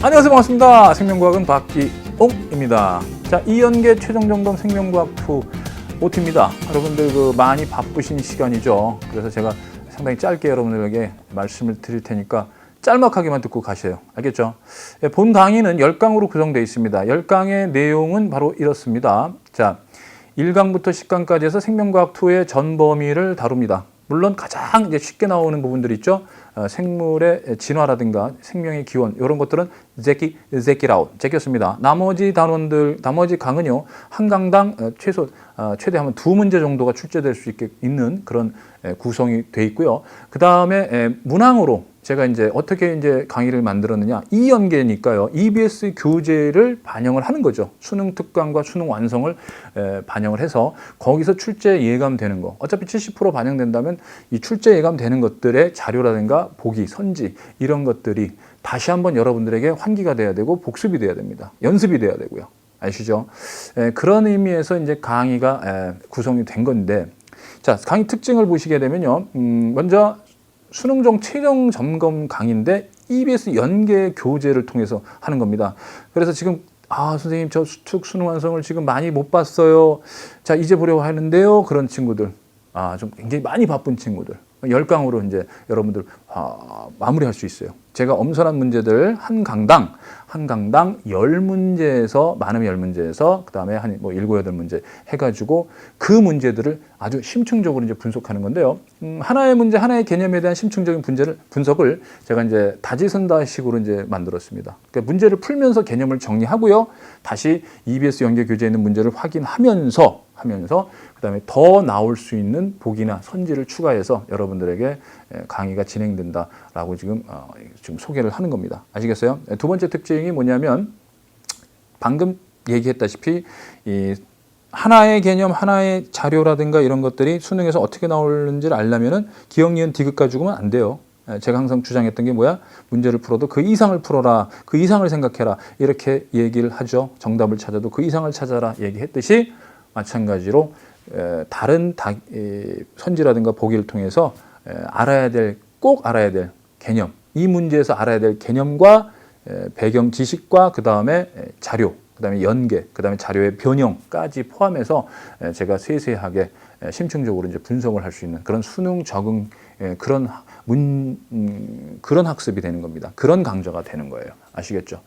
안녕하세요. 반갑습니다. 생명과학은 박기옥입니다. 자 이연계 최종점검 생명과학 2 OT입니다. 여러분들 그 많이 바쁘신 시간이죠. 그래서 제가 상당히 짧게 여러분들에게 말씀을 드릴 테니까 짤막하게만 듣고 가세요. 알겠죠? 예, 본 강의는 10강으로 구성되어 있습니다. 10강의 내용은 바로 이렇습니다. 자 1강부터 10강까지 해서 생명과학 2의 전 범위를 다룹니다 물론 가장 이제 쉽게 나오는 부분들 있죠. 어, 생물의 진화라든가 생명의 기원 이런 것들은 제키 제키라웃 제키였습니다. 나머지 단원들 나머지 강은요 한 강당 어, 최소 어, 최대하면 두 문제 정도가 출제될 수 있게 있는 그런 에, 구성이 돼 있고요. 그 다음에 문항으로 제가 이제 어떻게 이제 강의를 만들었느냐. 이 연계니까요. EBS 교재를 반영을 하는 거죠. 수능 특강과 수능 완성을 에, 반영을 해서 거기서 출제 예감되는 거. 어차피 70% 반영된다면 이 출제 예감되는 것들의 자료라든가 보기 선지 이런 것들이 다시 한번 여러분들에게 환기가 돼야 되고 복습이 돼야 됩니다. 연습이 돼야 되고요. 아시죠? 에, 그런 의미에서 이제 강의가 에, 구성이 된 건데 자 강의 특징을 보시게 되면요. 음, 먼저 수능종 최종 점검 강의인데 EBS 연계 교재를 통해서 하는 겁니다. 그래서 지금 아 선생님 저 수특 수능 완성을 지금 많이 못 봤어요. 자 이제 보려고 하는데요. 그런 친구들 아 좀 굉장히 많이 바쁜 친구들 열강으로 이제 여러분들 아, 마무리할 수 있어요. 제가 엄선한 문제들 한 강당 한 강당 열 문제에서 많으면 열 문제에서 그다음에 한뭐 일곱 여덟 문제 해 가지고 그 문제들을 아주 심층적으로 이제 분석하는 건데요. 음, 하나의 문제 하나의 개념에 대한 심층적인 분제를 분석을 제가 이제 다지선다식으로 이제 만들었습니다. 그러니까 문제를 풀면서 개념을 정리하고요. 다시 EBS 연계 교재에 있는 문제를 확인하면서 하면서 그다음에 더 나올 수 있는 보기나 선지를 추가해서 여러분들에게 강의가 진행된다라고 지금 어, 지금 소개를 하는 겁니다. 아시겠어요? 두 번째 특징이 뭐냐면 방금 얘기했다시피 이 하나의 개념, 하나의 자료라든가 이런 것들이 수능에서 어떻게 나오는지를 알려면은 기억, 니은, 디귿 가지고는 안 돼요. 제가 항상 주장했던 게 뭐야? 문제를 풀어도 그 이상을 풀어라. 그 이상을 생각해라. 이렇게 얘기를 하죠. 정답을 찾아도 그 이상을 찾아라. 얘기했듯이 마찬가지로 다른 선지라든가 보기를 통해서 알아야 될, 꼭 알아야 될 개념, 이 문제에서 알아야 될 개념과 배경 지식과 그 다음에 자료, 그 다음에 연계, 그 다음에 자료의 변형까지 포함해서 제가 세세하게 심층적으로 이제 분석을 할 수 있는 그런 수능 적응 그런 문 음, 그런 학습이 되는 겁니다. 그런 강좌가 되는 거예요. 아시겠죠?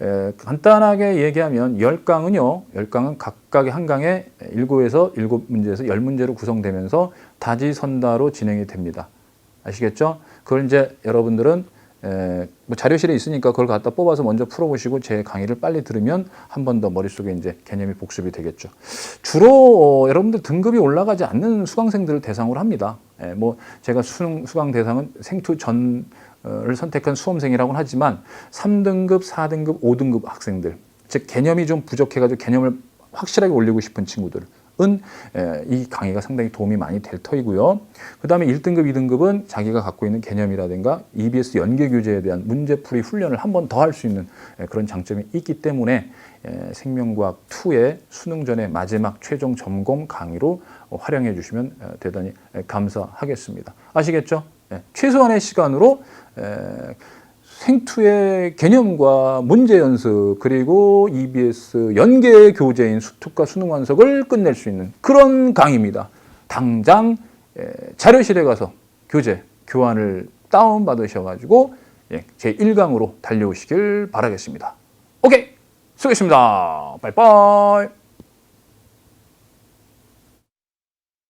에, 간단하게 얘기하면 열강은요열강은 각각의 한 강에 일곱에서 일곱 문제에서 열 문제로 구성되면서 다지선다로 진행이 됩니다. 아시겠죠? 그걸 이제 여러분들은 에, 뭐 자료실에 있으니까 그걸 갖다 뽑아서 먼저 풀어보시고 제 강의를 빨리 들으면 한 번 더 머릿속에 이제 개념이 복습이 되겠죠. 주로 어, 여러분들 등급이 올라가지 않는 수강생들을 대상으로 합니다. 에, 뭐 제가 수능 수강 대상은 생투 전을 선택한 수험생이라고는 하지만 3등급, 4등급, 5등급 학생들 즉 개념이 좀 부족해가지고 개념을 확실하게 올리고 싶은 친구들 은 이 강의가 상당히 도움이 많이 될 터이고요. 그 다음에 1등급, 2등급은 자기가 갖고 있는 개념이라든가 EBS 연계 교재에 대한 문제풀이 훈련을 한 번 더 할 수 있는 그런 장점이 있기 때문에 생명과학 2의 수능 전의 마지막 최종 점검 강의로 활용해 주시면 대단히 감사하겠습니다. 아시겠죠? 최소한의 시간으로 생투의 개념과 문제 연습 그리고 EBS 연계 교재인 수특과 수능 완석을 끝낼 수 있는 그런 강의입니다. 당장 자료실에 가서 교재 교환을 다운 받으셔가지고 제 1강으로 달려오시길 바라겠습니다. 오케이 수고했습니다. 빠이빠이.